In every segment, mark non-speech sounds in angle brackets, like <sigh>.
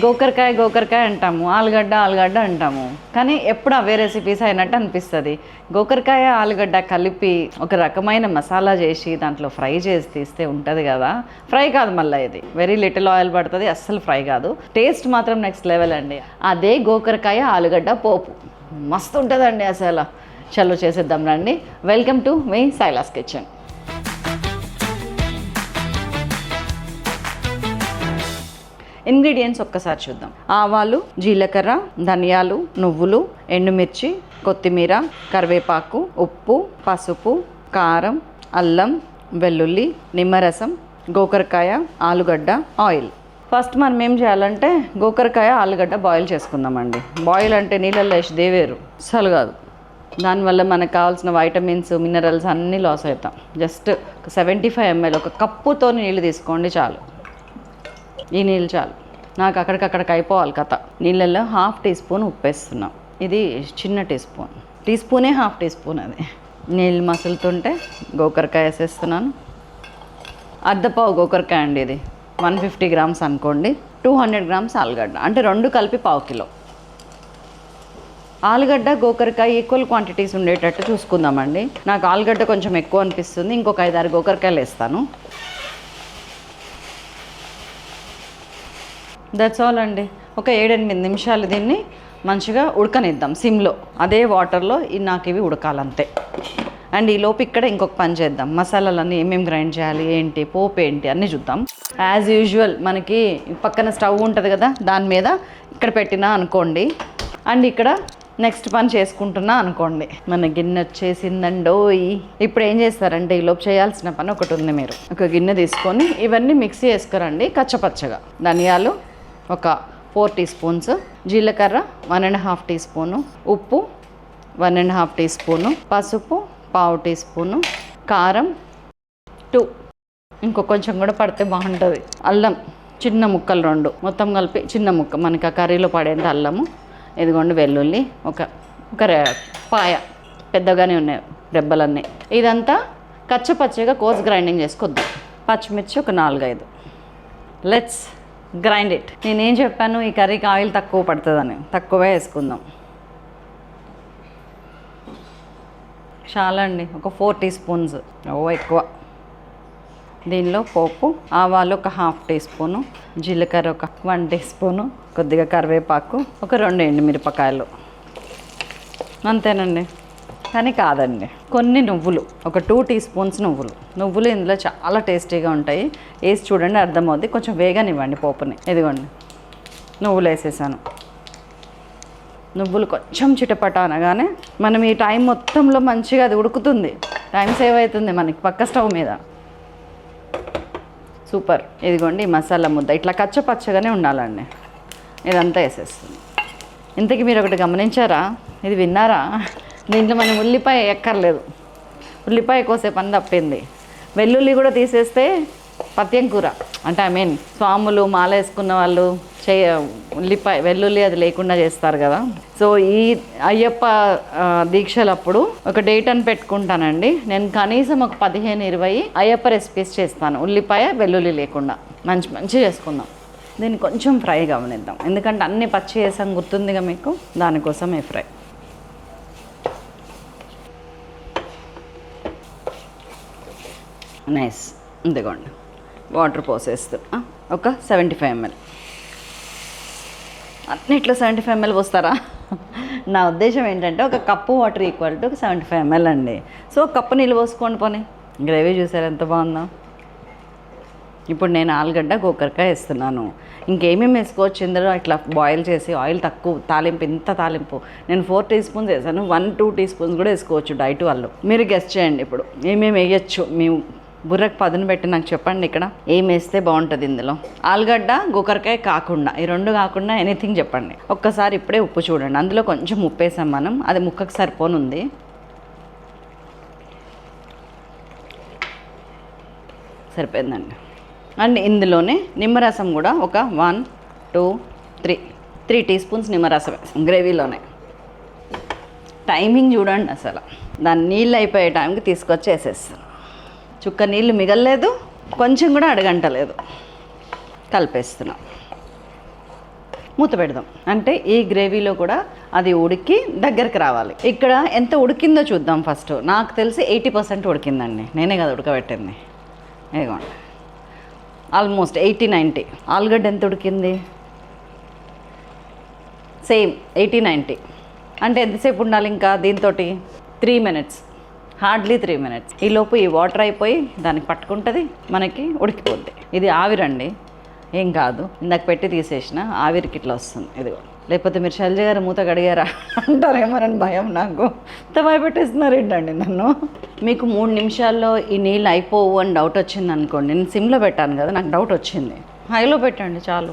గోకరకాయ గోకరకాయ అంటాము. ఆలుగడ్డ ఆలుగడ్డ అంటాము. కానీ ఎప్పుడు అవే రెసిపీస్ అయినట్టు అనిపిస్తుంది. గోకరకాయ ఆలుగడ్డ కలిపి ఒక రకమైన మసాలా చేసి దాంట్లో ఫ్రై చేసి తీస్తే ఉంటుంది కదా. ఫ్రై కాదు మళ్ళీ ఇది. వెరీ లిటిల్ ఆయిల్ పడుతుంది. అస్సలు ఫ్రై కాదు. టేస్ట్ మాత్రం నెక్స్ట్ లెవెల్ అండి. అదే గోకరకాయ ఆలుగడ్డ పోపు. మస్తు ఉంటుందండి అసలు. చలో చేసేద్దాం రండి. వెల్కమ్ టు మీ సైలాస్ కిచెన్ ఇంగ్రీడియంట్స్ ఒక్కసారి చూద్దాం. ఆవాలు జీలకర్ర ధనియాలు నువ్వులు ఎండుమిర్చి కొత్తిమీర కరివేపాకు ఉప్పు పసుపు కారం అల్లం వెల్లుల్లి నిమ్మరసం గోకరకాయ ఆలుగడ్డ ఆయిల్. ఫస్ట్ మనం ఏం చేయాలంటే గోకరకాయ ఆలుగడ్డ బాయిల్ చేసుకుందామండి. బాయిల్ అంటే నీళ్ళల్లో వేసి దేవేరు. అసలు కాదు. దానివల్ల మనకు కావాల్సిన వైటమిన్స్ మినరల్స్ అన్నీ లాస్ అవుతాం. జస్ట్ సెవెంటీ ఫైవ్ ఎంఎల్ ఒక కప్పుతో నీళ్ళు తీసుకోండి చాలు. ఈ నీళ్ళు చాలు. నాకు అక్కడికక్కడికి అయిపోవాలి కథ. నీళ్ళల్లో హాఫ్ టీ స్పూన్ ఉప్పేస్తున్నాం. ఇది చిన్న టీ స్పూన్. టీ స్పూనే హాఫ్ టీ స్పూన్ అది. నీళ్ళు మసులుతుంటే గోకరకాయ వేసేస్తున్నాను. అర్ధపావు గోకరకాయ అండి ఇది. వన్ ఫిఫ్టీ గ్రామ్స్ అనుకోండి. టూ హండ్రెడ్ గ్రామ్స్ ఆలుగడ్డ. అంటే రెండు కలిపి పావు కిలో. ఆలుగడ్డ గోకరకాయ ఈక్వల్ క్వాంటిటీస్ ఉండేటట్టు చూసుకుందామండి. నాకు ఆలుగడ్డ కొంచెం ఎక్కువ అనిపిస్తుంది. ఇంకొక ఐదారు గోకరకాయలు వేస్తాను. దట్స్ ఆల్ అండి. ఒక ఏడెనిమిది నిమిషాలు దీన్ని మంచిగా ఉడకనిద్దాం సిమ్లో. అదే వాటర్లో నాకు ఇవి ఉడకాలంతే. అండ్ ఈ లోపు ఇక్కడ ఇంకొక పని చేద్దాం. మసాలాలన్నీ ఏమేమి గ్రైండ్ చేయాలి ఏంటి పోపు ఏంటి అన్నీ చూద్దాం. యాజ్ యూజువల్ మనకి పక్కన స్టవ్ ఉంటుంది కదా దాని మీద ఇక్కడ పెట్టినా అనుకోండి. అండ్ ఇక్కడ నెక్స్ట్ పని చేసుకుంటున్నా అనుకోండి. మన గిన్నె వచ్చేసిందండోయ్. ఇప్పుడు ఏం చేస్తారంటే ఈ లోపు చేయాల్సిన పని ఒకటి ఉంది మీరు. ఒక గిన్నె తీసుకొని ఇవన్నీ మిక్సీ వేసుకురండి కచ్చపచ్చగా. ధనియాలు ఒక ఫోర్ టీ స్పూన్స్ జీలకర్ర one and half teaspoon ఉప్పు one and half teaspoon పసుపు పావు టీ స్పూను కారం టూ. ఇంకో కొంచెం కూడా పడితే బాగుంటుంది. అల్లం చిన్న ముక్కలు రెండు. మొత్తం కలిపి చిన్న ముక్క. మనకి ఆ కర్రీలో పడేంత అల్లము ఇదిగోండి వెల్లుల్లి ఒక ఒక పాయ. పెద్దగానే ఉన్నాయి రెబ్బలన్నీ. ఇదంతా కచ్చపచ్చగా కోస్ గ్రైండింగ్ చేసుకొద్దాం. పచ్చిమిర్చి ఒక నాలుగైదు. లెట్స్ గ్రైండ్ ఇట్ నేనేం చెప్పాను? ఈ కర్రీకి ఆయిల్ తక్కువ పడుతుందని. తక్కువే వేసుకుందాం. చాలా అండి ఒక ఫోర్ టీ స్పూన్స్. ఓ ఎక్కువ. దీనిలో పోపు ఆవాలు ఒక హాఫ్ టీ స్పూను జీలకర్ర ఒక వన్ టీ స్పూను కొద్దిగా కరివేపాకు ఒక రెండు ఎండుమిరపకాయలు. అంతేనండి. కానీ కాదండి. కొన్ని నువ్వులు ఒక టూ టీ స్పూన్స్ నువ్వులు. నువ్వులు ఇందులో చాలా టేస్టీగా ఉంటాయి. వేసి చూడండి అర్థమవుద్ది. కొంచెం వేగనివ్వండి పోపుని. ఇదిగోండి. నువ్వులు వేసేసాను. నువ్వులు కొంచెం చిటపట అనగానే మనం ఈ టైం మొత్తంలో మంచిగా అది ఉడుకుతుంది. టైం సేవ్ అవుతుంది మనకి పక్క స్టవ్ మీద. సూపర్. ఇదిగోండి ఈ మసాలా ముద్ద. ఇట్లా కచ్చ పచ్చగానే ఉండాలండి. ఇదంతా వేసేస్తుంది ఇంతకీ మీరు ఒకటి గమనించారా? ఇది విన్నారా? దీంట్లో మనం ఉల్లిపాయ ఎక్కర్లేదు. ఉల్లిపాయ కోసే పని తప్పింది. వెల్లుల్లి కూడా తీసేస్తే పత్యం కూర. అంటే ఐ మీన్ స్వాములు మాల వేసుకున్న వాళ్ళు చేయ ఉల్లిపాయ వెల్లుల్లి అది లేకుండా చేస్తారు కదా. సో ఈ అయ్యప్ప దీక్షలప్పుడు ఒక డేట్ అని పెట్టుకుంటానండి. నేను కనీసం ఒక పదిహేను ఇరవై అయ్యప్ప రెసిపీస్ చేస్తాను. ఉల్లిపాయ వెల్లుల్లి లేకుండా. మంచి మంచి చేసుకుందాం. దీన్ని కొంచెం ఫ్రై గమనిద్దాం. ఎందుకంటే అన్ని పచ్చి వేసాం గుర్తుందిగా మీకు? దానికోసమే ఫ్రై. నైస్ ఇదిగోండి వాటర్ పోసేస్తున్నా ఒక సెవెంటీ ఫైవ్ ఎంఎల్ అన్నిట్లో సెవెంటీ ఫైవ్ ఎంఎల్ పోస్తారా? నా ఉద్దేశం ఏంటంటే ఒక cup water equal to seventy five ML అండి. సో ఒక కప్పు నీళ్ళు పోసుకోండి పోనీ. గ్రేవీ చూసారు ఎంత బాగుందో? ఇప్పుడు నేను ఆలుగడ్డ గోకరకాయ వేస్తున్నాను. ఇంకేమేమి వేసుకోవచ్చు ఇందులో? ఇట్లా బాయిల్ చేసి ఆయిల్ తక్కువ తాలింపు ఇంత తాలింపు. నేను ఫోర్ టీ స్పూన్స్ వేసాను. వన్ టూ టీ స్పూన్స్ కూడా వేసుకోవచ్చు డైట్ వాళ్ళు. మీరు గెస్ట్ చేయండి ఇప్పుడు. ఏమేమి వేయచ్చు? మేము బుర్రకు పదును పెట్టి నాకు చెప్పండి ఇక్కడ. ఏం వేస్తే బాగుంటుంది ఇందులో? ఆలుగడ్డ గోకరకాయ కాకుండా ఈ రెండు కాకుండా ఎనీథింగ్ చెప్పండి. ఒక్కసారి ఇప్పుడే ఉప్పు చూడండి. అందులో కొంచెం ఉప్పు వేసాం మనం. అది ముక్కకు సరిపోనుంది సరిపోయిందండి. అండ్ ఇందులోనే నిమ్మరసం కూడా ఒక one two three three teaspoons నిమ్మరసం వేసాం గ్రేవీలోనే. టైమింగ్ చూడండి అసలు. దాని నీళ్ళు అయిపోయే టైంకి తీసుకొచ్చి వేసేస్తాం చుక్క నీళ్ళు మిగలలేదు కొంచెం కూడా అడగంటలేదు. కలిపేస్తున్నాం. మూత పెడదాం. అంటే ఈ గ్రేవీలో కూడా అది ఉడికి దగ్గరికి రావాలి. ఇక్కడ ఎంత ఉడికిందో చూద్దాం ఫస్ట్. నాకు తెలిసి ఎయిటీ పర్సెంట్ ఉడికిందండి. నేనే కదా ఉడకబెట్టింది. ఇదిగోండి ఆల్మోస్ట్ ఎయిటీ నైంటీ. ఆలుగడ్డ ఎంత ఉడికింది? Same eighty ninety. అంటే ఎంతసేపు ఉండాలి ఇంకా దీంతో three minutes. Hardly three minutes. ఈ లోపు ఈ వాటర్ అయిపోయి దానికి పట్టుకుంటుంది మనకి ఉడికిపోద్ది. ఇది ఆవిరండి. ఏం కాదు ఇందాక పెట్టి తీసేసిన ఆవిరికి ఇట్లా వస్తుంది ఇదిగో. లేకపోతే మీరు శైలజ గారు మూత కడిగారా? అంటారేమోనని భయం నాకు. ఇంత భయపెట్టేస్తున్నారు ఏంటండి నన్ను? మీకు మూడు నిమిషాల్లో ఈ నీళ్ళు అయిపోవు అని డౌట్ వచ్చింది అనుకోండి. నేను సిమ్లో పెట్టాను కదా నాకు డౌట్ వచ్చింది. హైలో పెట్టండి చాలు.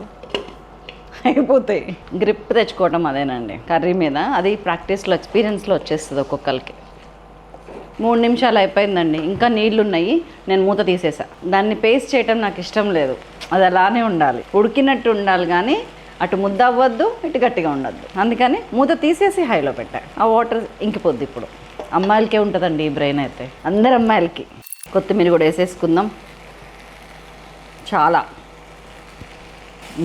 అయిపోతాయి. గ్రిప్ తెచ్చుకోవటం అదేనండి. కర్రీ మీద. అది ప్రాక్టీస్లో ఎక్స్పీరియన్స్లో వచ్చేస్తుంది ఒక్కొక్కరికి. మూడు నిమిషాలు అయిపోయిందండి. ఇంకా నీళ్ళు ఉన్నాయి నేను మూత తీసేసా. దాన్ని పేస్ట్ చేయటం నాకు ఇష్టం లేదు. అది అలానే ఉండాలి. ఉడికినట్టు ఉండాలి కానీ అటు ముద్ద అవ్వద్దు ఇటు గట్టిగా ఉండద్దు. అందుకని మూత తీసేసి హైలో పెట్టా. ఆ వాటర్ ఇంకిపోద్ది ఇప్పుడు. అమ్మాయిలకే ఉంటుందండి ఈ బ్రెయిన్ అయితే. అందరు అమ్మాయిలకి. కొత్తిమీర కూడా వేసేసుకుందాం. చాలా.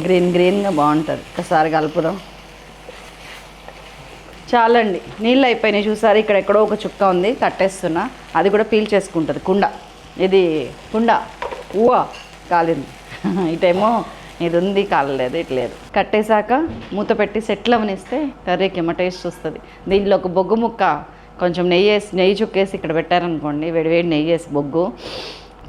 గ్రీన్ గ్రీన్గా బాగుంటుంది. ఒకసారి కలుపుదాం. చాలండి. నీళ్ళు అయిపోయినాయి చూసారు? ఇక్కడ ఎక్కడో ఒక చుక్క ఉంది కట్టేస్తున్నా. అది కూడా పీల్ చేసుకుంటుంది. కుండ. ఇది కుండ. ఊవా. కాలింది. <laughs> ఇటేమో ఇది ఉంది కాలలేదు ఇటు లేదు. కట్టేశాక మూత పెట్టి సెట్లు అవనిస్తే కర్రీకి ఏమో టేస్ట్ వస్తుంది దీనిలో ఒక బొగ్గు ముక్క కొంచెం నెయ్యి వేసి నెయ్యి చుక్కేసి ఇక్కడ పెట్టారనుకోండి వేడివేడి నెయ్యి వేసి బొగ్గు.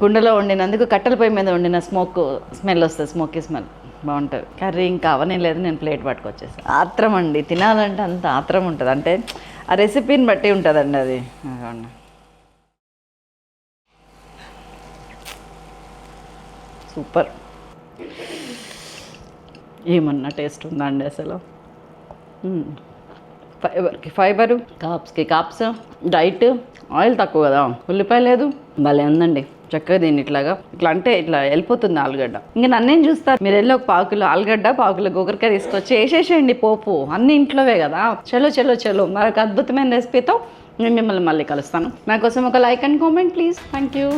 కుండలో వండినందుకు కట్టెల పొయ్యి మీద వండిన స్మోక్ స్మెల్ వస్తుంది స్మోకీ స్మెల్. బాగుంటుంది. కర్రీ ఇంకా అవనే లేదు నేను ప్లేట్ పట్టుకొచ్చేసి. ఆత్రం అండి తినాలంటే అంత ఆత్రం ఉంటుంది. అంటే ఆ రెసిపీని బట్టి ఉంటుందండి అది. అదిగోండి. సూపర్. ఏమన్నా టేస్ట్ ఉందా అండి అసలు ఫైబర్కి ఫైబరు? కాప్స్కి కాప్స్. డైట్ ఆయిల్ తక్కువ కదా. ఉల్లిపాయ లేదు. భలే ఉందండి. చక్కగా దీన్ని ఇట్లాగా ఇట్లా అంటే ఇట్లా వెళ్ళిపోతుంది ఆలుగడ్డ. ఇంకా నన్నేం చూస్తారు మీరు వెళ్ళి ఒక పాకులు ఆలుగడ్డ పాకులు గోకరకాయ తీసుకొచ్చి వేసేసేయండి పోపు. అన్ని ఇంట్లోవే కదా. చలో చలో చలో. మరొక అద్భుతమైన రెసిపీతో నేను మిమ్మల్ని మళ్ళీ కలుస్తాను. నా కోసం ఒక like and comment please thank you